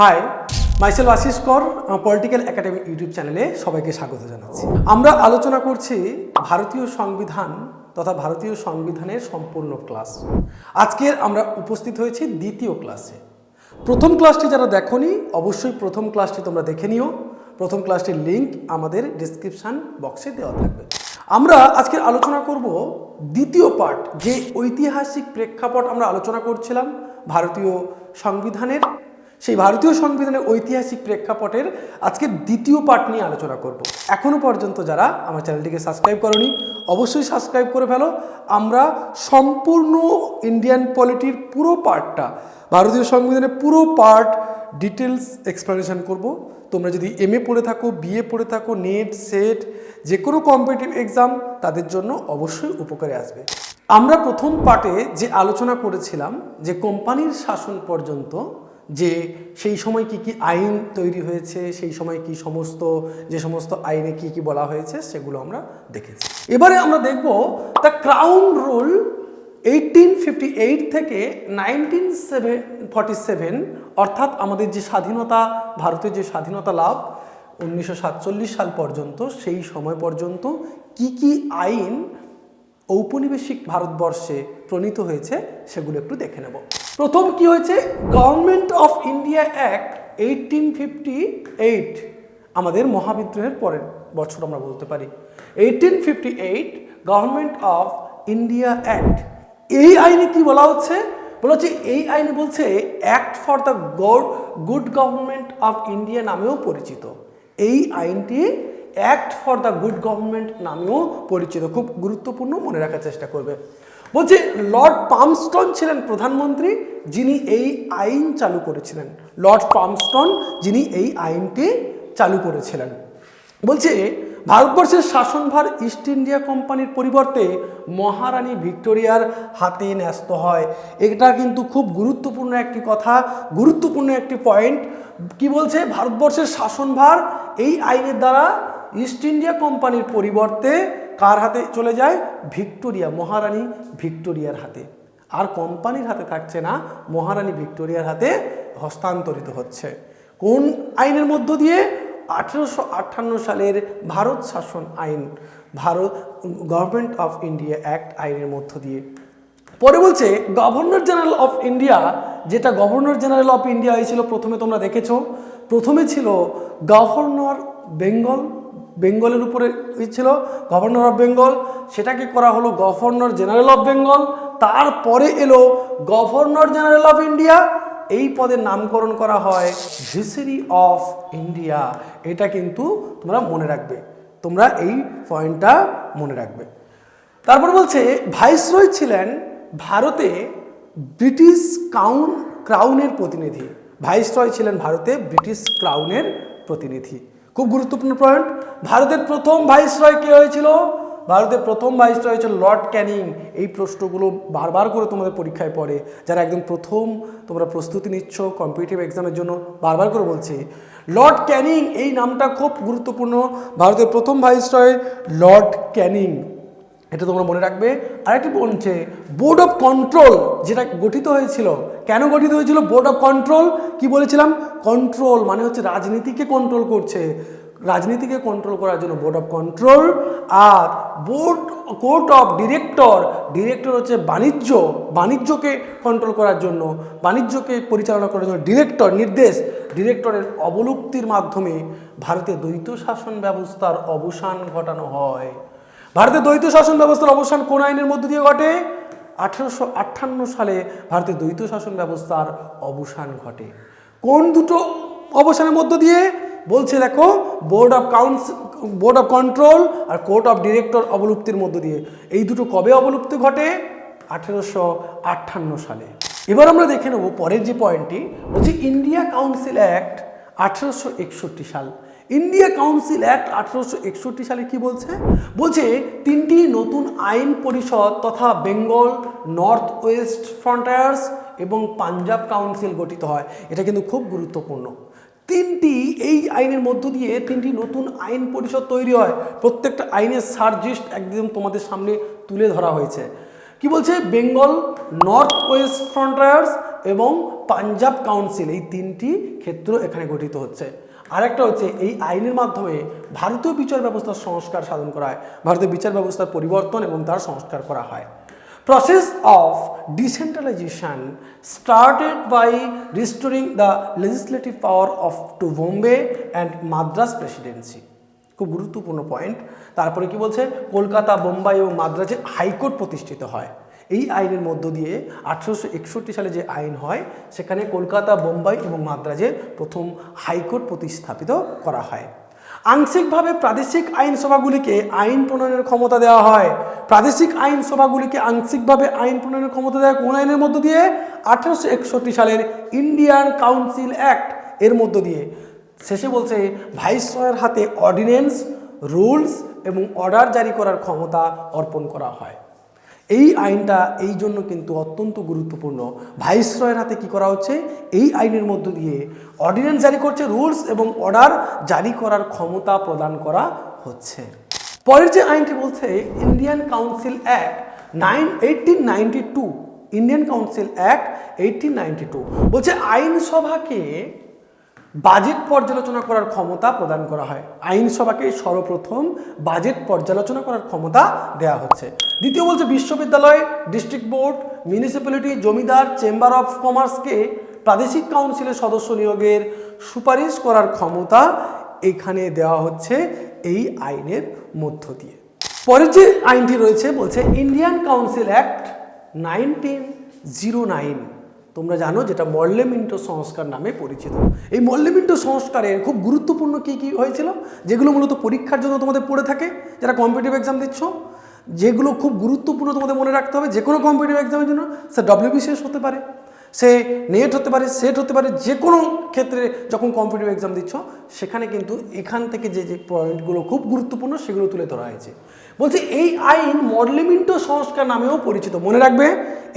High micellar Ashis কর political academy YouTube চ্যানেলে সবাইকে স্বাগত জানাচ্ছি। আমরা আলোচনা করছি ভারতীয় সংবিধান তথা ভারতীয় সংবিধানের সম্পূর্ণ ক্লাস আজকের আমরা উপস্থিত হয়েছি দ্বিতীয় ক্লাসে প্রথম ক্লাসটি যারা দেখনি, অবশ্যই প্রথম ক্লাসটি তোমরা দেখে নিও। প্রথম ক্লাসটির লিঙ্ক আমাদের ডিসক্রিপশান বক্সে দেওয়া থাকবে। আমরা আজকের আলোচনা করব দ্বিতীয় পার্ট যে ঐতিহাসিক প্রেক্ষাপট আমরা আলোচনা করছিলাম ভারতীয় সংবিধানের। সেই ভারতীয় সংবিধানের ঐতিহাসিক প্রেক্ষাপটের আজকে দ্বিতীয় পার্ট নিয়ে আলোচনা করব। এখনও পর্যন্ত যারা আমার চ্যানেলটিকে সাবস্ক্রাইব করনি, অবশ্যই সাবস্ক্রাইব করে ফেলো। আমরা সম্পূর্ণ ইন্ডিয়ান পলিটির পুরো পার্টটা ভারতীয় সংবিধানের পুরো পার্ট ডিটেলস এক্সপ্লেনেশন করব। তোমরা যদি এম এ পড়ে থাকো বিএ পড়ে থাকো নেট সেট যে কোনো কম্পিটিটিভ এক্সাম তাদের জন্য অবশ্যই উপকারে আসবে। আমরা প্রথম পার্টে যে আলোচনা করেছিলাম, যে কোম্পানির শাসন পর্যন্ত যে সেই সময় কি কি আইন তৈরি হয়েছে, সেই সময় কি সমস্ত, যে সমস্ত আইনে কি কি বলা হয়েছে সেগুলো আমরা দেখেছি। এবারে আমরা দেখব the crown rule eighteen fifty eight থেকে নাইনটিন সেভেন ফর্টি সেভেন অর্থাৎ আমাদের যে স্বাধীনতা, ভারতের যে স্বাধীনতা লাভ, উনিশশো সাতচল্লিশ সাল পর্যন্ত, সেই সময় পর্যন্ত কি কি আইন ঔপনিবেশিক ভারতবর্ষে প্রণীত হয়েছে সেগুলো একটু দেখে নেব। প্রথম কি হয়েছে? Government of India act eighteen fifty eight আমাদের মহাবিদ্রোহের পরের বছর আমরা বলতে পারি। Eighteen fifty eight government of India act এই আইনে কি বলা হচ্ছে? বলা হচ্ছে এই আইনে বলছে act for the good good government of India নামেও পরিচিত। এই আইনটি act for the good government নামেও পরিচিত, খুব গুরুত্বপূর্ণ মনে রাখার চেষ্টা করবে। বলছে লর্ড পামস্টন ছিলেন প্রধানমন্ত্রী, যিনি এই আইন চালু করেছিলেন। লর্ড পামস্টন যিনি এই আইনটি চালু করেছিলেন। বলছে, ভারতবর্ষের শাসনভার ইস্ট ইন্ডিয়া কোম্পানির পরিবর্তে মহারানী ভিক্টোরিয়ার হাতে ন্যস্ত হয়। এটা কিন্তু খুব গুরুত্বপূর্ণ একটি কথা, গুরুত্বপূর্ণ একটি পয়েন্ট কি বলছে? ভারতবর্ষের শাসনভার এই আইনের দ্বারা ইস্ট ইন্ডিয়া কোম্পানির পরিবর্তে কার হাতে চলে যায়? ভিক্টোরিয়া, মহারানী ভিক্টোরিয়ার হাতে। আর কোম্পানির হাতে থাকছে না, মহারানী ভিক্টোরিয়ার হাতে হস্তান্তরিত হচ্ছে। কোন আইনের মধ্য দিয়ে? আঠেরোশো আটান্ন সালের ভারত শাসন আইন, Bharat government of India act আইনের মধ্য দিয়ে। পরে বলছে গভর্নর জেনারেল অফ ইন্ডিয়া যেটা গভর্নর জেনারেল অফ ইন্ডিয়া হয়েছিল, প্রথমে তোমরা দেখেছ। প্রথমে ছিল গভর্নর বেঙ্গল বেঙ্গলের উপরে ই ছিল গভর্নর অফ বেঙ্গল সেটাকে করা হলো গভর্নর জেনারেল অফ বেঙ্গল তারপরে এলো গভর্নর জেনারেল অফ ইন্ডিয়া এই পদের নামকরণ করা হয় ভিসিরি অফ ইন্ডিয়া এটা কিন্তু তোমরা মনে রাখবে, তোমরা এই পয়েন্টটা মনে রাখবে। তারপর বলছে ভাইসরয় ছিলেন ভারতে ব্রিটিশ কাউন ক্রাউনের প্রতিনিধি। ভাইসরয় ছিলেন ভারতে ব্রিটিশ ক্রাউনের প্রতিনিধি। খুব গুরুত্বপূর্ণ পয়েন্ট ভারতের প্রথম ভাইসরয় কে হয়েছিল? ভারতের প্রথম ভাইসরয় হয়েছিল লর্ড ক্যানিং এই প্রশ্নগুলো বারবার করে তোমাদের পরীক্ষায় পড়ে। যারা একদম প্রথম, তোমরা প্রস্তুতি নিচ্ছ কম্পিটিটিভ এক্সামের জন্য, বারবার করে বলছি। লর্ড ক্যানিং এই নামটা খুব গুরুত্বপূর্ণ। ভারতের প্রথম ভাইসরয় লর্ড ক্যানিং এটা তোমরা মনে রাখবে। আরেকটি বলছে বোর্ড অফ কন্ট্রোল যেটা গঠিত হয়েছিল। কেন গঠিত হয়েছিল? বোর্ড অফ কন্ট্রোল কি বলেছিলাম? কন্ট্রোল মানে হচ্ছে রাজনীতিকে কন্ট্রোল করছে। রাজনীতিকে কন্ট্রোল করার জন্য board of control R board court of director director হচ্ছে বাণিজ্য, বাণিজ্যকে কন্ট্রোল করার জন্য। বাণিজ্যকে পরিচালনা করার জন্য ডিরেক্টর নির্দেশ। ডিরেক্টরের অবলুপ্তির মাধ্যমে ভারতে দ্বৈত শাসন ব্যবস্থার অবসান ঘটানো হয়। ভারতের দ্বৈত শাসন ব্যবস্থার অবসান কোন আইনের মধ্য দিয়ে ঘটে? আঠারোশো আটান্ন সালে ভারতের দ্বৈত শাসন ব্যবস্থার অবসান ঘটে। কোন দুটো অবসানের মধ্য দিয়ে? বলছে দেখো, board of council board of control R court of director অবলুপ্তির মধ্য দিয়ে। এই দুটো কবে অবলুপ্তি ঘটে? আঠেরোশো আটান্ন সালে। এবার আমরা দেখে নেব পরের যে পয়েন্টটি বলছি ইন্ডিয়া কাউন্সিল অ্যাক্ট আঠেরোশো একষট্টি সাল। ইন্ডিয়া কাউন্সিল অ্যাক্ট আঠারোশো একষট্টি সালে কি বলছে? বলছে তিনটি নতুন আইন পরিষদ তথা বেঙ্গল নর্থ ওয়েস্ট ফ্রন্টায়ার্স এবং পাঞ্জাব কাউন্সিল গঠিত হয়। এটা কিন্তু খুব গুরুত্বপূর্ণ। তিনটি এই আইনের মধ্য দিয়ে তিনটি নতুন আইন পরিষদ তৈরি হয়। প্রত্যেকটা আইনের সার্জিস্ট একদম তোমাদের সামনে তুলে ধরা হয়েছে। কি বলছে? বেঙ্গল নর্থ ওয়েস্ট ফ্রন্টায়ার্স এবং পাঞ্জাব কাউন্সিল এই তিনটি ক্ষেত্র এখানে গঠিত হচ্ছে। আরেকটা হচ্ছে এই আইনের মাধ্যমে ভারতীয় বিচার ব্যবস্থার সংস্কার সাধন করা হয়। ভারতীয় বিচার ব্যবস্থার পরিবর্তন এবং তার সংস্কার করা হয়। Process of decentralization started by restoring the legislative power of to Bombay and Madras presidency খুব গুরুত্বপূর্ণ পয়েন্ট তারপরে কি বলছে? কলকাতা, বোম্বাই এবং মাদ্রাজে হাইকোর্ট প্রতিষ্ঠিত হয়। এই আইনের মধ্য দিয়ে আঠেরোশো একষট্টি সালে যে আইন হয়, সেখানে কলকাতা, বোম্বাই এবং মাদ্রাজের প্রথম হাইকোর্ট প্রতিস্থাপিত করা হয়। আংশিকভাবে প্রাদেশিক আইনসভাগুলিকে আইন প্রণয়নের ক্ষমতা দেওয়া হয়। প্রাদেশিক আইনসভাগুলিকে আংশিকভাবে আইন প্রণয়নের ক্ষমতা দেওয়া কোন আইনের মধ্য দিয়ে? আঠেরোশো একষট্টি সালের ইন্ডিয়ান কাউন্সিল অ্যাক্ট এর মধ্য দিয়ে। শেষে বলছে, ভাইসরয়ের হাতে অর্ডিন্যান্স, রুলস এবং অর্ডার জারি করার ক্ষমতা অর্পণ করা হয়। এই আইনটা এই জন্য কিন্তু অত্যন্ত গুরুত্বপূর্ণ। ভাইসরয়ের হাতে কি করা হচ্ছে? এই আইনের মধ্য দিয়ে অর্ডিন্যান্স জারি করছে রুলস এবং অর্ডার জারি করার ক্ষমতা প্রদান করা হচ্ছে। পরের যে আইনটি বলছে Indian council act nine eighteen ninety two Indian council act eighteen ninety two বলছে, আইনসভাকে বাজেট পর্যালোচনা করার ক্ষমতা প্রদান করা হয়। আইনসভাকে সর্বপ্রথম বাজেট পর্যালোচনা করার ক্ষমতা দেওয়া হচ্ছে। দ্বিতীয় বলছে বিশ্ববিদ্যালয় district board municipality zamindar chamber of কমার্সকে প্রাদেশিক কাউন্সিলের সদস্য নিয়োগের সুপারিশ করার ক্ষমতা এখানে দেওয়া হচ্ছে এই আইনের মধ্য দিয়ে। পরের যে আইনটি রয়েছে বলছে Indian council act nineteen zero nine তোমরা জানো যেটা মল্লেমিন্টো সংস্কার নামে পরিচিত। এই মল্লেমিন্টো সংস্কারের খুব গুরুত্বপূর্ণ কী কী হয়েছিল? যেগুলো মূলত পরীক্ষার জন্য তোমাদের পড়ে থাকে, যারা কম্পিটিভ এক্সাম দিচ্ছ যেগুলো খুব গুরুত্বপূর্ণ তোমাদের মনে রাখতে হবে যে কোনো কম্পিটিভ এক্সামের জন্য সে ডব্লিউবিসিএস হতে পারে, সে নেট হতে পারে সেট হতে পারে যে কোনো ক্ষেত্রে যখন কম্পিটিভ এক্সাম দিচ্ছ, সেখানে কিন্তু এখান থেকে যে যে পয়েন্টগুলো খুব গুরুত্বপূর্ণ সেগুলো তুলে ধরা হয়েছে। বলছি এই আইন মডলিমিন্টো সংস্কার নামেও পরিচিত, মনে রাখবে?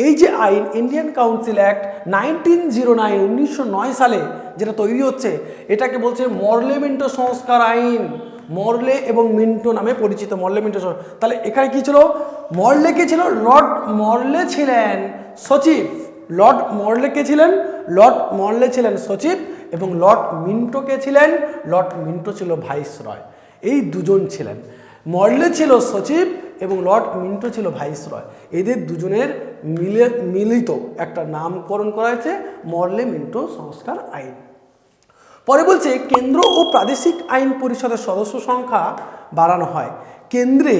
এই যে আইন Indian council act nineteen zero nine উনিশশো নয় সালে যেটা তৈরি হচ্ছে, এটাকে বলছে মরলেমিন্টো সংস্কার আইন। মরলে এবং মিন্টো নামে পরিচিত, মরলে, মিন্টো। তাহলে এখানে কি ছিল? মরলে কে ছিল? লর্ড মরলে ছিলেন সচিব। লর্ড মরলে কে ছিলেন? লর্ড মরলে ছিলেন সচিব এবং লর্ড মিন্টো কে ছিলেন? লর্ড মিন্টো ছিল ভাইস রয় এই দুজন ছিলেন। মরলে ছিল সচিব এবং লর্ড মিন্টো ছিল ভাইস রয় এদের দুজনের মিলে, মিলিত একটা নামকরণ করা হয়েছে। মরলে, মিন্টো সংস্কার আইন। পরে বলছে, কেন্দ্র ও প্রাদেশিক আইন পরিষদের সদস্য সংখ্যা বাড়ানো হয়। কেন্দ্রে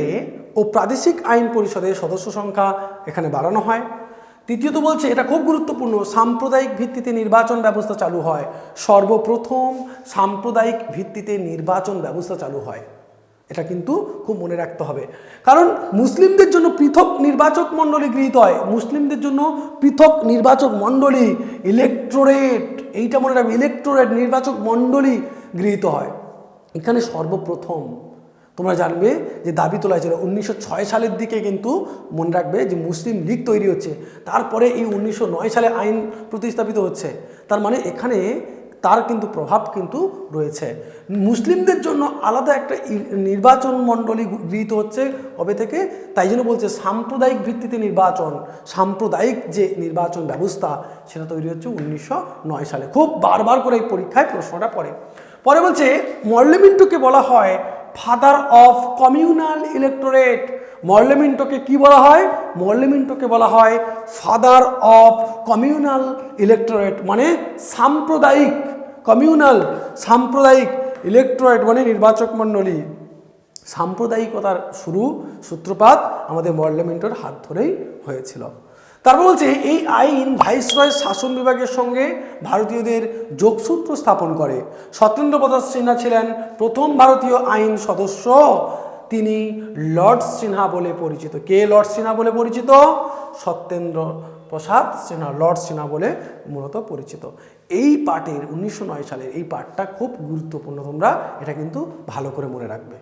ও প্রাদেশিক আইন পরিষদের সদস্য সংখ্যা এখানে বাড়ানো হয়। তৃতীয়ত বলছে, এটা খুব গুরুত্বপূর্ণ, সাম্প্রদায়িক ভিত্তিতে নির্বাচন ব্যবস্থা চালু হয়। সর্বপ্রথম সাম্প্রদায়িক ভিত্তিতে নির্বাচন ব্যবস্থা চালু হয়। এটা কিন্তু খুব মনে রাখতে হবে। কারণ মুসলিমদের জন্য পৃথক নির্বাচক মণ্ডলী গৃহীত হয়। মুসলিমদের জন্য পৃথক নির্বাচক মণ্ডলী ইলেকট্রোরেট এইটা মনে রাখবে ইলেকট্রোরেট নির্বাচক মণ্ডলী গৃহীত হয়। এখানে সর্বপ্রথম তোমরা জানবে যে দাবি তোলা হয়েছিল উনিশশো ছয় সালের দিকে কিন্তু মনে রাখবে যে মুসলিম লীগ তৈরি হচ্ছে। তারপরে এই উনিশশো নয় সালে আইন প্রতিস্থাপিত হচ্ছে। তার মানে এখানে তার কিন্তু প্রভাব কিন্তু রয়েছে। মুসলিমদের জন্য আলাদা একটা নির্বাচন মণ্ডলী গৃহীত হচ্ছে কবে থেকে? তাই জন্য বলছে সাম্প্রদায়িক ভিত্তিতে নির্বাচন, সাম্প্রদায়িক যে নির্বাচন ব্যবস্থা, সেটা তৈরি হচ্ছে উনিশশো নয় সালে। খুব বারবার করে এই পরীক্ষায় প্রশ্নটা পড়ে। পরে বলছে, মর্লেমিন্টুকে বলা হয় ফাদার অফ কমিউনাল ইলেকটোরেট মর্লেমিন্টোকে কি বলা হয়? মর্লেমিন্টোকে বলা হয় ফাদার অফ কমিউনাল ইলেকটোরেট মানে সাম্প্রদায়িক কমিউনাল সাম্প্রদায়িক ইলেকটোরেট মানে নির্বাচক মণ্ডলী। সাম্প্রদায়িকতার শুরু সূত্রপাত আমাদের মর্লেমেন্টের হাত ধরেই হয়েছিল। তারপর বলছে, এই আইন ভাইসরয়ের শাসন বিভাগের সঙ্গে ভারতীয়দের যোগসূত্র স্থাপন করে। সত্যেন্দ্র প্রসাদ সিনহা ছিলেন প্রথম ভারতীয় আইন সদস্য। তিনি লর্ড সিনহা বলে পরিচিত। কে লর্ড সিনহা বলে পরিচিত? সত্যেন্দ্র প্রসাদ সিনহা, লর্ড সিনহা বলে মূলত পরিচিত। এই পার্টের উনিশশো নয় সালের এই পার্টটা খুব গুরুত্বপূর্ণ, তোমরা এটা কিন্তু ভালো করে মনে রাখবে।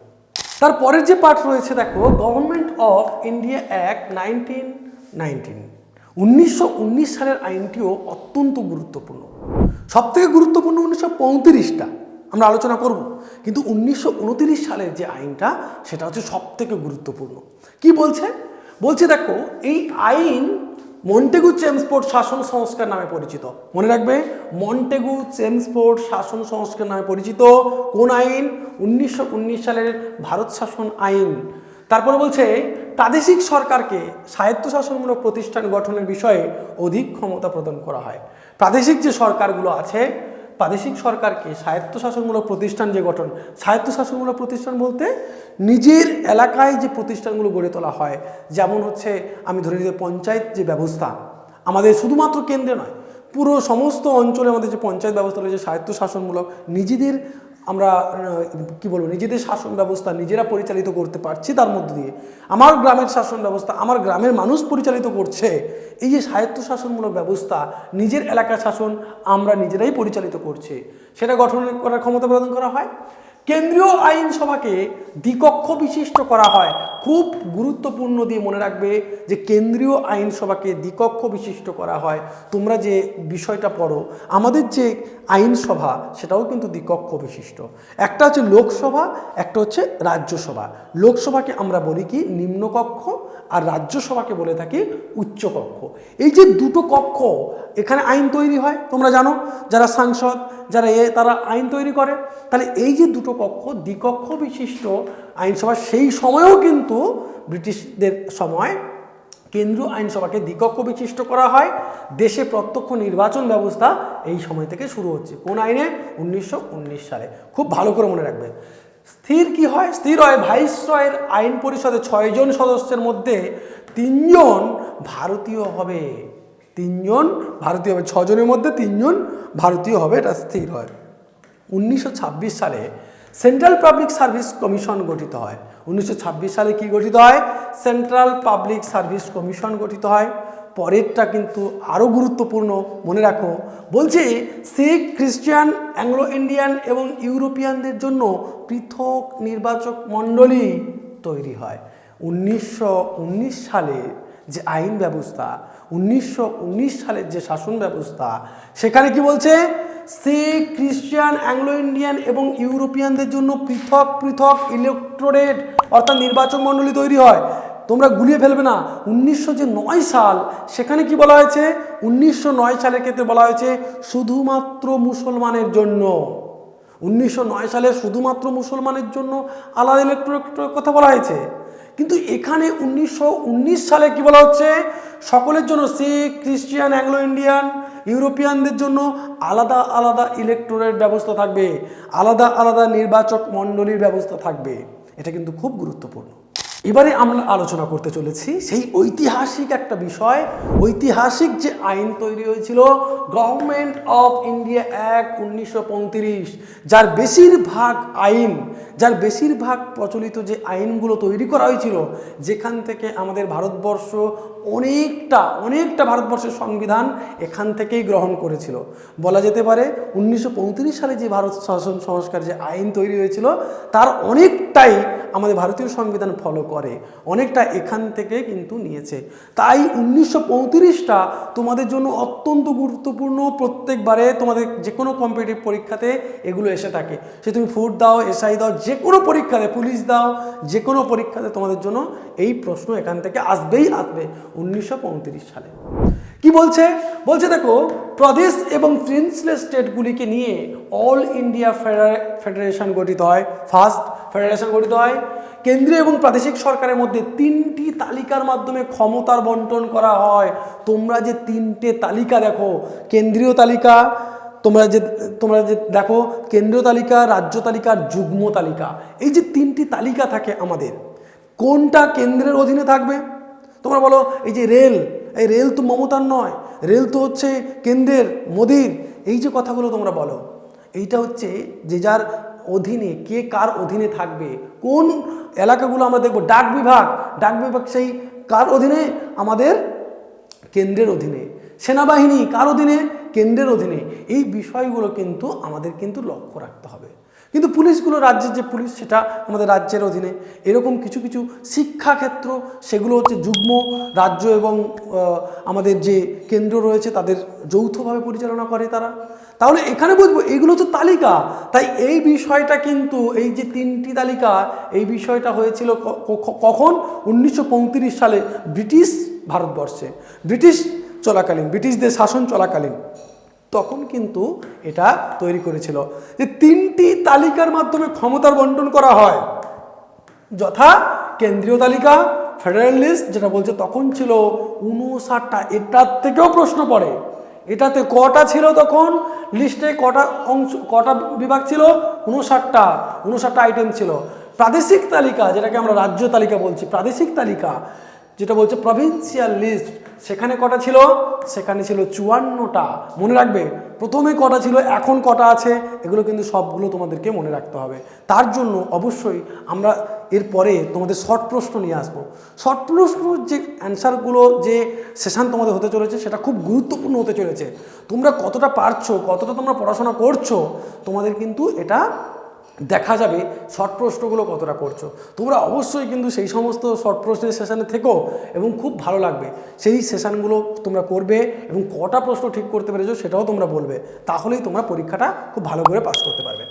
তারপরের যে পার্ট রয়েছে, দেখো government of India act nineteen nineteen উনিশশো উনিশ সালের আইনটিও অত্যন্ত গুরুত্বপূর্ণ। সবথেকে গুরুত্বপূর্ণ উনিশশো পঁয়ত্রিশটা। আমরা আলোচনা করব। কিন্তু উনিশশো সালের যে আইনটা, সেটা হচ্ছে সবথেকে গুরুত্বপূর্ণ। কি বলছে? বলছে দেখো, এই আইন মন্টেগু চেমসফোর্ড শাসন সংস্কার নামে পরিচিত। মনে রাখবে, মন্টেগু চেমসফোর্ড শাসন সংস্কার নামে পরিচিত কোন আইন? উনিশশো উনিশ সালের ভারত শাসন আইন। তারপরে বলছে, প্রাদেশিক সরকারকে স্বায়ত্তশাসনমূলক প্রতিষ্ঠান গঠনের বিষয়ে অধিক ক্ষমতা প্রদান করা হয়। প্রাদেশিক যে সরকারগুলো আছে প্রাদেশিক সরকারকে স্বায়ত্তশাসনমূলক প্রতিষ্ঠান যে গঠন, স্বায়ত্তশাসনমূলক প্রতিষ্ঠান বলতে নিজের এলাকায় যে প্রতিষ্ঠানগুলো গড়ে তোলা হয়, যেমন হচ্ছে আমি ধরে নিতে পঞ্চায়েত যে ব্যবস্থা, আমাদের শুধুমাত্র কেন্দ্রে নয়, পুরো সমস্ত অঞ্চলে আমাদের যে পঞ্চায়েত ব্যবস্থা রয়েছে স্বায়ত্তশাসনমূলক, নিজেদের আমরা কি বলব, নিজেদের শাসন ব্যবস্থা নিজেরা পরিচালিত করতে পারছি তার মধ্য দিয়ে। আমার গ্রামের শাসন ব্যবস্থা, আমার গ্রামের মানুষ পরিচালিত করছে, এই যে স্বায়ত্তশাসনমূলক ব্যবস্থা, নিজের এলাকার শাসন আমরা নিজেরাই পরিচালিত করছে। সেটা গঠন করার ক্ষমতা প্রদান করা হয়। কেন্দ্রীয় আইনসভাকে দ্বিকক্ষ বিশিষ্ট করা হয়। খুব গুরুত্বপূর্ণ দিয়ে মনে রাখবে যে কেন্দ্রীয় আইনসভাকে দ্বিকক্ষ বিশিষ্ট করা হয়। তোমরা যে বিষয়টা পড়ো, আমাদের যে আইনসভা সেটাও কিন্তু দ্বিকক্ষ বিশিষ্ট। একটা হচ্ছে লোকসভা, একটা হচ্ছে রাজ্যসভা। লোকসভাকে আমরা বলি কি? নিম্নকক্ষ আর রাজ্যসভাকে বলে থাকি উচ্চকক্ষ। এই যে দুটো কক্ষ, এখানে আইন তৈরি হয়, তোমরা জানো? যারা সাংসদ যারা এ তারা আইন তৈরি করে, তাহলে এই যে দুটো কক্ষ দ্বিকক্ষ বিশিষ্ট আইনসভা, সেই সময়েও কিন্তু ব্রিটিশদের সময় কেন্দ্রীয় আইনসভাকে দ্বিকক্ষ বিশিষ্ট করা হয়। দেশে প্রত্যক্ষ নির্বাচন ব্যবস্থা এই সময় থেকে শুরু হচ্ছে। কোন আইনে? উনিশশো উনিশ সালে। খুব ভালো করে মনে রাখবে। স্থির কি হয়? স্থির হয় ভাইসরয়ের আইন পরিষদে ছয়জন সদস্যের মধ্যে তিনজন ভারতীয় হবে। তিনজন ভারতীয় হবে, ছজনের মধ্যে তিনজন ভারতীয় হবে, এটা স্থির হয়। উনিশশো ছাব্বিশ সালে সেন্ট্রাল পাবলিক সার্ভিস কমিশন গঠিত হয়। উনিশশো ছাব্বিশ সালে কি গঠিত হয়? সেন্ট্রাল পাবলিক সার্ভিস কমিশন গঠিত হয়। পরেরটা কিন্তু আরও গুরুত্বপূর্ণ, মনে রাখো। বলছে শিখ খ্রিস্টান অ্যাংলো ইন্ডিয়ান এবং ইউরোপিয়ানদের জন্য পৃথক নির্বাচক মণ্ডলী তৈরি হয়। উনিশশো উনিশ সালে যে আইন ব্যবস্থা, উনিশশো উনিশ সালের যে শাসন ব্যবস্থা, সেখানে কি বলছে? শিখ খ্রিস্টান অ্যাংলো ইন্ডিয়ান এবং ইউরোপিয়ানদের জন্য পৃথক পৃথক ইলেকট্রোরেট অর্থাৎ নির্বাচন মণ্ডলী তৈরি হয়। তোমরা গুলিয়ে ফেলবে না। উনিশশো যে নয় সাল, সেখানে কি বলা হয়েছে? উনিশশো নয় সালের ক্ষেত্রে বলা হয়েছে শুধুমাত্র মুসলমানের জন্য। উনিশশো নয় সালে শুধুমাত্র মুসলমানের জন্য আলাদা ইলেকট্রোরেটের কথা বলা হয়েছে। কিন্তু এখানে উনিশশো উনিশ সালে কি বলা হচ্ছে? সকলের জন্য শিখ খ্রিস্টিয়ান অ্যাংলো ইন্ডিয়ান, ইউরোপিয়ানদের জন্য আলাদা আলাদা ইলেকটোরের ব্যবস্থা থাকবে। আলাদা আলাদা নির্বাচক মণ্ডলীর ব্যবস্থা থাকবে। এটা কিন্তু খুব গুরুত্বপূর্ণ। এবারে আমরা আলোচনা করতে চলেছি সেই ঐতিহাসিক একটা বিষয়, ঐতিহাসিক যে আইন তৈরি হয়েছিল গভর্নমেন্ট অফ ইন্ডিয়া অ্যাক্ট উনিশশো পঁয়ত্রিশ, যার বেশিরভাগ আইন, যার বেশিরভাগ প্রচলিত যে আইনগুলো তৈরি করা হয়েছিল, যেখান থেকে আমাদের ভারতবর্ষ অনেকটা অনেকটা ভারতবর্ষের সংবিধান এখান থেকেই গ্রহণ করেছিল। বলা যেতে পারে উনিশশো পঁয়ত্রিশ সালে যে ভারত শাসন সংস্কার যে আইন তৈরি হয়েছিল, তার অনেকটাই আমাদের ভারতীয় সংবিধান ফলো করে। অনেকটা এখান থেকে কিন্তু নিয়েছে। তাই উনিশশো পঁয়ত্রিশটা তোমাদের জন্য অত্যন্ত গুরুত্বপূর্ণ প্রত্যেকবারে তোমাদের যে কোনো কম্পিটিটিভ পরীক্ষাতে এগুলো এসে থাকে। সে তুমি ফুড দাও এসআই দাও যে কোনো পরীক্ষাতে পুলিশ দাও যে কোনো পরীক্ষাতে তোমাদের জন্য এই প্রশ্ন এখান থেকে আসবেই আসবে। উনিশশো পঁয়ত্রিশ সালে। কি বলছে? বলছে দেখো, প্রদেশ এবং প্রিন্সলেস স্টেটগুলিকে নিয়ে অল ইন্ডিয়া ফেডারেশন গঠিত হয়। ফার্স্ট ফেডারেশন গঠিত হয়। কেন্দ্রীয় এবং প্রাদেশিক সরকারের মধ্যে তিনটি তালিকার মাধ্যমে ক্ষমতার বন্টন করা হয়। তোমরা যে তিনটে তালিকা দেখো, কেন্দ্রীয় তালিকা, তোমরা যে তোমরা যে দেখো, কেন্দ্রীয় তালিকা, রাজ্য তালিকা যুগ্ম তালিকা। এই যে তিনটি তালিকা থাকে আমাদের, কোনটা কেন্দ্রের অধীনে থাকবে? তোমরা বলো, এই যে রেল, এই রেল তো মমতার নয়, রেল তো হচ্ছে কেন্দ্রের, মোদির। এই যে কথাগুলো তোমরা বলো, এইটা হচ্ছে যে যার অধীনে, কে কার অধীনে থাকবে, কোন এলাকাগুলো আমরা দেখব, ডাক বিভাগ ডাক বিভাগ সেই কার অধীনে? আমাদের কেন্দ্রের অধীনে। সেনাবাহিনী কার অধীনে? কেন্দ্রের অধীনে। এই বিষয়গুলো কিন্তু আমাদের কিন্তু লক্ষ্য রাখতে হবে। কিন্তু পুলিশগুলো রাজ্যের যে পুলিশ, সেটা আমাদের রাজ্যের অধীনে। এরকম কিছু কিছু শিক্ষাক্ষেত্র, সেগুলো হচ্ছে যুগ্ম রাজ্য এবং আমাদের যে কেন্দ্র রয়েছে, তাদের যৌথভাবে পরিচালনা করে তারা। তাহলে এখানে বুঝব, এগুলো হচ্ছে তালিকা। তাই এই বিষয়টা কিন্তু, এই যে তিনটি তালিকা, এই বিষয়টা হয়েছিল কখন? উনিশশো পঁয়ত্রিশ সালে ব্রিটিশ ভারতবর্ষে। ব্রিটিশ চলাকালীন, ব্রিটিশদের শাসন চলাকালীন। তখন কিন্তু এটা তৈরি করেছিল। যে তিনটি তালিকার মাধ্যমে ক্ষমতার বন্টন করা হয়। যথা কেন্দ্রীয় তালিকা, ফেডারেল লিস্ট, যেটা বলছে তখন ছিল উনষাটটা এটার থেকেও প্রশ্ন পড়ে। এটাতে কটা ছিল তখন? লিস্টে কটা অংশ, কটা বিভাগ ছিল? উনষাটটা উনষাটটা আইটেম ছিল। প্রাদেশিক তালিকা, যেটাকে আমরা রাজ্য তালিকা বলছি, প্রাদেশিক তালিকা, যেটা বলছে প্রভিন্সিয়াল লিস্ট সেখানে কটা ছিল? সেখানে ছিল চুয়ান্নটা। মনে রাখবে প্রথমে কটা ছিল, এখন কটা আছে, এগুলো কিন্তু সবগুলো তোমাদেরকে মনে রাখতে হবে। তার জন্য অবশ্যই আমরা এরপরে তোমাদের শর্ট প্রশ্ন নিয়ে আসব। শর্ট প্রশ্ন যে অ্যান্সারগুলো যে সেশন তোমাদের হতে চলেছে, সেটা খুব গুরুত্বপূর্ণ হতে চলেছে। তোমরা কতটা পারছ, কতটা তোমরা পড়াশোনা করছ, তোমাদের কিন্তু এটা দেখা যাবে শর্ট প্রশ্নগুলো কতটা করছ। তোমরা অবশ্যই কিন্তু সেই সমস্ত শর্ট প্রশ্নের সেশানে থেকো এবং খুব ভালো লাগবে। সেই সেশানগুলো তোমরা করবে এবং কটা প্রশ্ন ঠিক করতে পেরেছ সেটাও তোমরা বলবে। তাহলেই তোমরা পরীক্ষাটা খুব ভালো করে পাস করতে পারবে।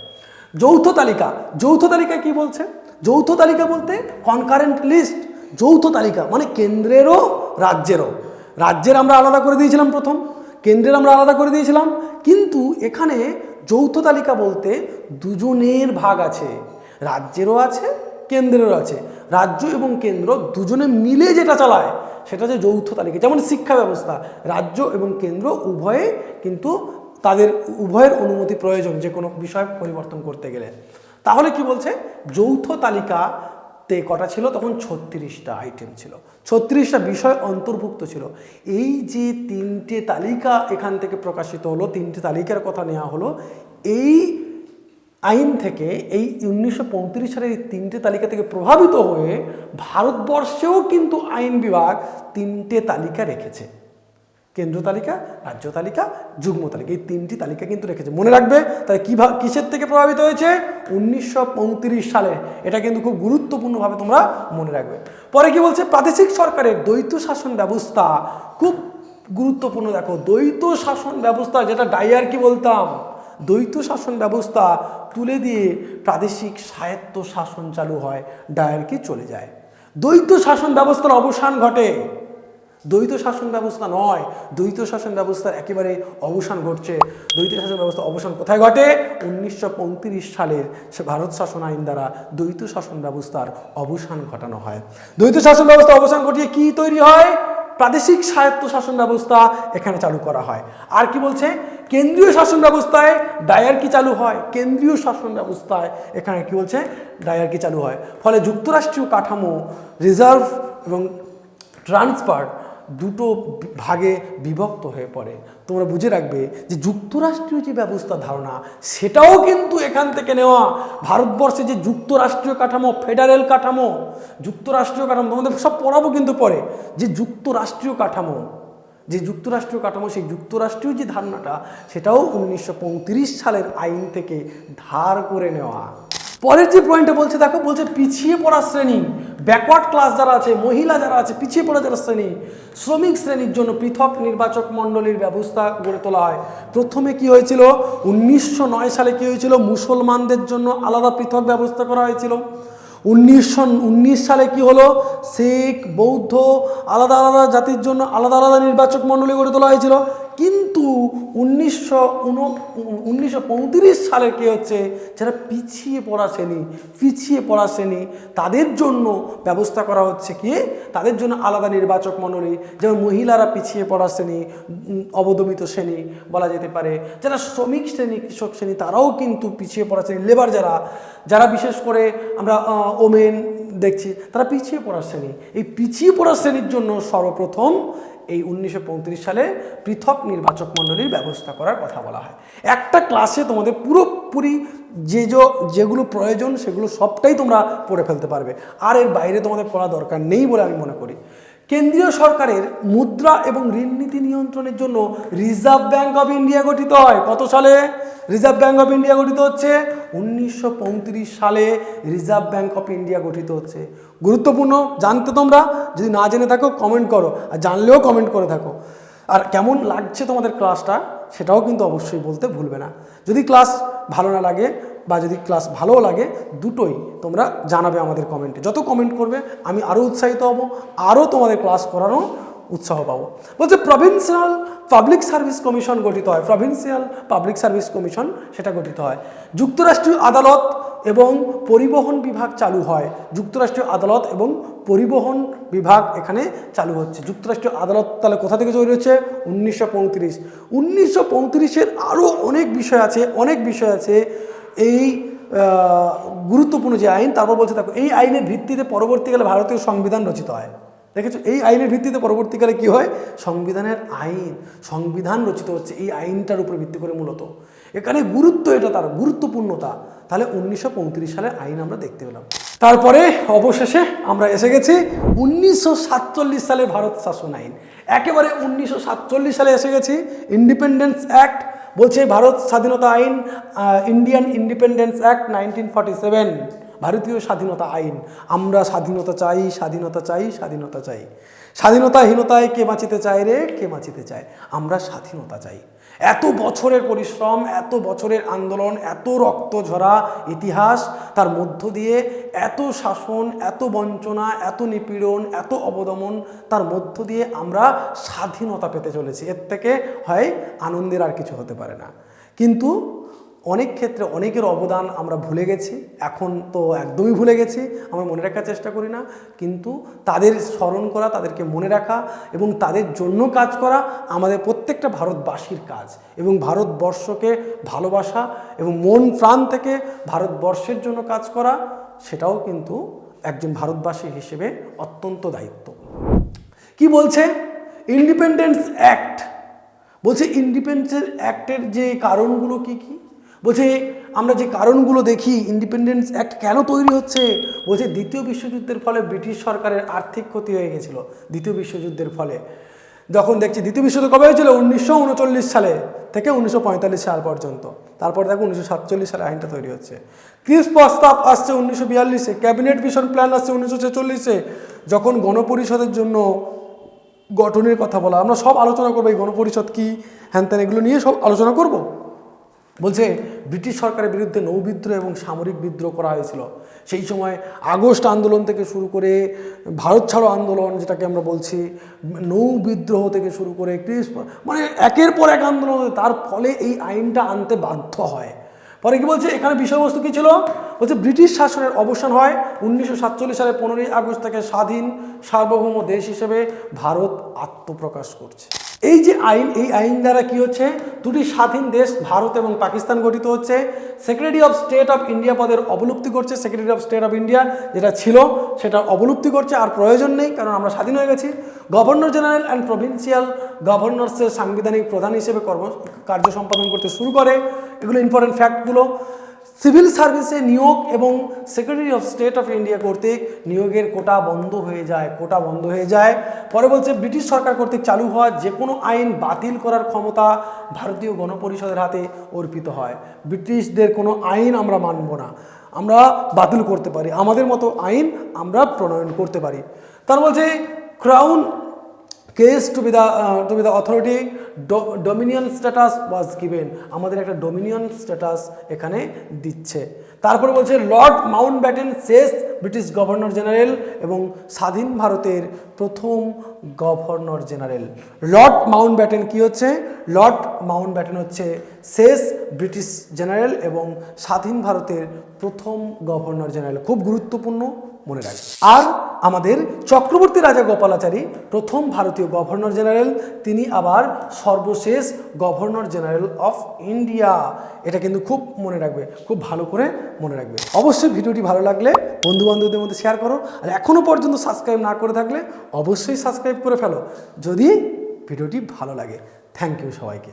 যৌথ তালিকা যৌথ তালিকা কি বলছে? যৌথ তালিকা বলতে কনকারেন্ট লিস্ট যৌথ তালিকা মানে কেন্দ্রেরও রাজ্যেরও। রাজ্যের আমরা আলাদা করে দিয়েছিলাম প্রথম। কেন্দ্রের আমরা আলাদা করে দিয়েছিলাম। কিন্তু এখানে যৌথ তালিকা বলতে দুজনের ভাগ আছে। রাজ্যেরও আছে, কেন্দ্রেরও আছে। রাজ্য এবং কেন্দ্র দুজনে মিলে যেটা চালায়, সেটা যে যৌথ তালিকা। যেমন শিক্ষা ব্যবস্থা, রাজ্য এবং কেন্দ্র উভয়ে কিন্তু তাদের উভয়ের অনুমতি প্রয়োজন যে কোনো বিষয় পরিবর্তন করতে গেলে। তাহলে কি বলছে? যৌথ তালিকা তে কটা ছিল? তখন ছত্রিশটা আইটেম ছিল। ছত্রিশটা বিষয় অন্তর্ভুক্ত ছিল। এই যে তিনটে তালিকা এখান থেকে প্রকাশিত হলো, তিনটে তালিকার কথা নেওয়া হলো, এই আইন থেকে এই উনিশশো পঁয়ত্রিশ সালের এই তিনটে তালিকা থেকে প্রভাবিত হয়ে ভারতবর্ষেও কিন্তু আইন বিভাগ তিনটে তালিকা রেখেছে। কেন্দ্র তালিকা, রাজ্য তালিকা, যুগ্ম তালিকা। এই তিনটি তালিকা কিন্তু রেখেছে। মনে রাখবে, তাহলে কীভাবে কিসের থেকে প্রভাবিত হয়েছে? উনিশশো সালে। এটা কিন্তু খুব গুরুত্বপূর্ণভাবে তোমরা মনে রাখবে। পরে কি বলছে? প্রাদেশিক সরকারের দ্বৈত শাসন ব্যবস্থা খুব গুরুত্বপূর্ণ। দেখো, দ্বৈত শাসন ব্যবস্থা, যেটা ডাইয়ার কি বলতাম? দ্বৈত শাসন ব্যবস্থা তুলে দিয়ে প্রাদেশিক স্বায়ত্ত শাসন চালু হয়, ডায়ার কি চলে যায়। দ্বৈত শাসন ব্যবস্থার অবসান ঘটে। দ্বৈত শাসন ব্যবস্থা নয়। দ্বৈত শাসন ব্যবস্থার একেবারে অবসান ঘটছে। দ্বৈত শাসন ব্যবস্থা অবসান কোথায় ঘটে? উনিশশো পঁয়ত্রিশ সালের সে ভারত শাসন আইন দ্বারা দ্বৈত শাসন ব্যবস্থার অবসান ঘটানো হয়। দ্বৈত শাসন ব্যবস্থা অবসান ঘটিয়ে কি তৈরি হয়? প্রাদেশিক স্বায়ত্ত শাসন ব্যবস্থা এখানে চালু করা হয়। আর কি বলছে? কেন্দ্রীয় শাসন ব্যবস্থায় ডায়ার কি চালু হয়? কেন্দ্রীয় শাসন ব্যবস্থায় এখানে কি বলছে? ডায়ার কি চালু হয়? ফলে যুক্তরাষ্ট্রীয় কাঠামো, রিজার্ভ এবং ট্রান্সফার দুটো ভাগে বিভক্ত হয়ে পড়ে। তোমরা বুঝে রাখবে যে যুক্তরাষ্ট্রীয় যে ব্যবস্থা ধারণা, সেটাও কিন্তু এখান থেকে নেওয়া। ভারতবর্ষে যে যুক্তরাষ্ট্রীয় কাঠামো, ফেডারেল কাঠামো, যুক্তরাষ্ট্রীয় কাঠামো, তোমাদের সব পড়াবো কিন্তু পরে। যে যুক্তরাষ্ট্রীয় কাঠামো, যে যুক্তরাষ্ট্রীয় কাঠামো, সেই যুক্তরাষ্ট্রীয় যে ধারণাটা, সেটাও উনিশশো পঁয়ত্রিশ সালের আইন থেকে ধার করে নেওয়া। পরের যে পয়েন্টটা বলছে, দেখো, বলছে পিছিয়ে পড়া শ্রেণি। ব্যাকওয়ার্ড ক্লাস যারা আছে, মহিলা যারা আছে, পিছিয়ে পড়া যারা শ্রেণি, শ্রমিক শ্রেণির জন্য পৃথক নির্বাচক মণ্ডলীর ব্যবস্থা গড়ে তোলা হয়। প্রথমে কি হয়েছিল? উনিশশো নয় সালে কি হয়েছিল? মুসলমানদের জন্য আলাদা পৃথক ব্যবস্থা করা হয়েছিল। উনিশশো উনিশ সালে কি হলো? শিখ, বৌদ্ধ, আলাদা আলাদা জাতির জন্য আলাদা আলাদা নির্বাচক মণ্ডলী গড়ে তোলা হয়েছিল। কিন্তু উনিশশো উনিশশো সালে কী হচ্ছে? যারা পিছিয়ে পড়া শ্রেণি, পিছিয়ে পড়া শ্রেণি, তাদের জন্য ব্যবস্থা করা হচ্ছে কি? তাদের জন্য আলাদা নির্বাচক মণ্ডলী, যেমন মহিলারা পিছিয়ে পড়া শ্রেণি অবদমিত শ্রেণি বলা যেতে পারে। যারা শ্রমিক শ্রেণি, কৃষক শ্রেণি, তারাও কিন্তু পিছিয়ে পড়া শ্রেণি। লেবার যারা যারা বিশেষ করে আমরা ওমেন দেখছি, তারা পিছিয়ে পড়া শ্রেণি। এই পিছিয়ে পড়া শ্রেণির জন্য সর্বপ্রথম এই উনিশশো পঁয়ত্রিশ সালে পৃথক নির্বাচক মণ্ডলীর ব্যবস্থা করার কথা বলা হয়। একটা ক্লাসে তোমাদের পুরোপুরি যে যে- যেগুলো প্রয়োজন সেগুলো সবটাই তোমরা পড়ে ফেলতে পারবে। আর এর বাইরে তোমাদের পড়া দরকার নেই বলে আমি মনে করি। কেন্দ্রীয় সরকারের মুদ্রা এবং ঋণ নীতি নিয়ন্ত্রণের জন্য রিজার্ভ ব্যাঙ্ক অফ ইন্ডিয়া গঠিত হয়। কত সালে? রিজার্ভ ব্যাঙ্ক অফ ইন্ডিয়া গঠিত হচ্ছে উনিশশো পঁয়ত্রিশ সালে রিজার্ভ ব্যাঙ্ক অফ ইন্ডিয়া গঠিত হচ্ছে। গুরুত্বপূর্ণ, জানতে তোমরা? যদি না জেনে থাকো কমেন্ট করো। আর জানলেও কমেন্ট করে থাকো। আর কেমন লাগছে তোমাদের ক্লাসটা সেটাও কিন্তু অবশ্যই বলতে ভুলবে না। যদি ক্লাস ভালো না লাগে বা যদি ক্লাস ভালোও লাগে, দুটোই তোমরা জানাবে আমাদের কমেন্টে যত কমেন্ট করবে, আমি আরও উৎসাহিত হব আরও তোমাদের ক্লাস করানো উৎসাহ পাবো। বলছে প্রভিন্সিয়াল পাবলিক সার্ভিস কমিশন গঠিত হয়। প্রভিন্সিয়াল পাবলিক সার্ভিস কমিশন সেটা গঠিত হয়। যুক্তরাষ্ট্রীয় আদালত এবং পরিবহন বিভাগ চালু হয়। যুক্তরাষ্ট্রীয় আদালত এবং পরিবহন বিভাগ এখানে চালু হচ্ছে। যুক্তরাষ্ট্রীয় আদালত তাহলে কোথা থেকে তৈরি হচ্ছে উনিশশো পঁয়ত্রিশ। উনিশশো পঁয়ত্রিশের আরও অনেক বিষয় আছে। অনেক বিষয় আছে। এই গুরুত্বপূর্ণ যে আইন, তারপর বলছে দেখো, এই আইনের ভিত্তিতে পরবর্তীকালে ভারতীয় সংবিধান রচিত হয়। দেখেছ? এই আইনের ভিত্তিতে পরবর্তীকালে কি হয়? সংবিধানের আইন, সংবিধান রচিত হচ্ছে এই আইনটার উপরে ভিত্তি করে মূলত। এখানে গুরুত্ব এটা তার, গুরুত্বপূর্ণতা। তাহলে উনিশশো পঁয়ত্রিশ সালের আইন আমরা দেখতে পেলাম। তারপরে অবশেষে আমরা এসে গেছি উনিশশো সাতচল্লিশ সালে ভারত শাসন আইন। একেবারে উনিশশো সাতচল্লিশ সালে এসে গেছি ইন্ডিপেন্ডেন্স অ্যাক্ট বলছে ভারত স্বাধীনতা আইন Indian independence act nineteen forty seven ভারতীয় স্বাধীনতা আইন। আমরা স্বাধীনতা চাই স্বাধীনতা চাই স্বাধীনতা চাই। স্বাধীনতাহীনতায় কে বাঁচিতে চায় রে? কে বাঁচিতে চায়? আমরা স্বাধীনতা চাই। এত বছরের পরিশ্রম, এত বছরের আন্দোলন, এত রক্ত ঝরা ইতিহাস, তার মধ্য দিয়ে এত শাসন, এত বঞ্চনা, এত নিপীড়ন, এত অবদমন, তার মধ্য দিয়ে আমরা স্বাধীনতা পেতে চলেছি। এর থেকে হয় আনন্দের আর কিছু হতে পারে না। কিন্তু অনেক ক্ষেত্রে অনেকের অবদান আমরা ভুলে গেছি। এখন তো একদমই ভুলে গেছি, আমরা মনে রাখার চেষ্টা করি না। কিন্তু তাদের স্মরণ করা, তাদেরকে মনে রাখা এবং তাদের জন্য কাজ করা আমাদের প্রত্যেকটা ভারতবাসীর কাজ। এবং ভারতবর্ষকে ভালোবাসা এবং মন প্রাণ থেকে ভারতবর্ষের জন্য কাজ করা, সেটাও কিন্তু একজন ভারতবাসী হিসেবে অত্যন্ত দায়িত্ব। কি বলছে? ইন্ডিপেন্ডেন্স অ্যাক্ট বলছে ইন্ডিপেন্ডেন্স অ্যাক্টের যে কারণগুলো কি কি? বলছে, আমরা যে কারণগুলো দেখি ইন্ডিপেন্ডেন্স অ্যাক্ট কেন তৈরি হচ্ছে? বলছে, দ্বিতীয় বিশ্বযুদ্ধের ফলে ব্রিটিশ সরকারের আর্থিক ক্ষতি হয়ে গেছিল, দ্বিতীয় বিশ্বযুদ্ধের ফলে। যখন দেখছি, দ্বিতীয় বিশ্বযুদ্ধ কবে হয়েছিল? উনিশশো উনচল্লিশ সালে থেকে উনিশশো পঁয়তাল্লিশ সাল পর্যন্ত। তারপর দেখো, উনিশশো সাতচল্লিশ সালে আইনটা তৈরি হচ্ছে। ক্রিস প্রস্তাব আসছে উনিশশো বিয়াল্লিশে, ক্যাবিনেট মিশন প্ল্যান আসছে উনিশশো ছেচল্লিশে। যখন গণপরিষদের জন্য গঠনের কথা বলা, আমরা সব আলোচনা করব, এই গণপরিষদ কী? হ্যান এগুলো নিয়ে সব আলোচনা করব? বলছে, ব্রিটিশ সরকারের বিরুদ্ধে নৌবিদ্রোহ এবং সামরিক বিদ্রোহ করা হয়েছিল। সেই সময় আগস্ট আন্দোলন থেকে শুরু করে ভারত ছাড়ো আন্দোলন, যেটাকে আমরা বলছি, নৌ বিদ্রোহ থেকে শুরু করে ক্রিস মানে একের পর এক আন্দোলন, তার ফলে এই আইনটা আনতে বাধ্য হয়। পরে কি বলছে, এখানে বিষয়বস্তু কী ছিল? বলছে, ব্রিটিশ শাসনের অবসান হয় উনিশশো সালের পনেরোই আগস্ট থেকে স্বাধীন সার্বভৌম দেশ হিসেবে ভারত আত্মপ্রকাশ করছে। এই যে আইন, এই আইন দ্বারা কি হচ্ছে? দুটি স্বাধীন দেশ, ভারত এবং পাকিস্তান গঠিত হচ্ছে। Secretary of state of India পদের অবলুপ্তি করছে secretary of state of India যেটা ছিল, সেটা অবলুপ্তি করছে, আর প্রয়োজন নেই, কারণ আমরা স্বাধীন হয়ে গেছি। গভর্নর জেনারেল অ্যান্ড প্রভিন্সিয়াল গভর্নর্সের সাংবিধানিক প্রধান হিসেবে কর্ম, কার্য সম্পাদন করতে শুরু করে। এগুলো ইম্পর্টেন্ট ফ্যাক্টগুলো সিভিল সার্ভিসে নিয়োগ এবং secretary of state of India কর্তৃক নিয়োগের কোটা বন্ধ হয়ে যায়, কোটা বন্ধ হয়ে যায়। পরে বলছে, ব্রিটিশ সরকার কর্তৃক চালু হওয়া যে কোনো আইন বাতিল করার ক্ষমতা ভারতীয় গণপরিষদের হাতে অর্পিত হয়। ব্রিটিশদের কোনো আইন আমরা মানব না। আমরা বাতিল করতে পারি। আমাদের মতো আইন আমরা প্রণয়ন করতে পারি। তার বলছে, crown case to be the to be the authority dominion status was given আমাদের একটা ডোমিনিয়ন স্ট্যাটাস এখানে দিচ্ছে। তারপরে বলছে লর্ড মাউন্ট ব্যাটেন শেষ ব্রিটিশ গভর্নর জেনারেল এবং স্বাধীন ভারতের প্রথম governor general Lord Mountbatten কি হচ্ছে? লর্ড মাউন্ট ব্যাটেন হচ্ছে শেষ ব্রিটিশ জেনারেল এবং স্বাধীন ভারতের প্রথম গভর্নর জেনারেল খুব গুরুত্বপূর্ণ মনে রাখবে আর আমাদের চক্রবর্তী রাজা গোপালাচারী, প্রথম ভারতীয় গভর্নর জেনারেল, তিনি আবার সর্বশেষ গভর্নর জেনারেল অফ ইন্ডিয়া। এটা কিন্তু খুব মনে রাখবে, খুব ভালো করে মনে রাখবে। অবশ্যই ভিডিওটি ভালো লাগলে বন্ধু বান্ধবদের মধ্যে শেয়ার করো, আর এখনও পর্যন্ত সাবস্ক্রাইব না করে থাকলে অবশ্যই সাবস্ক্রাইব করে ফেলো, যদি ভিডিওটি ভালো লাগে। থ্যাংক ইউ সবাইকে।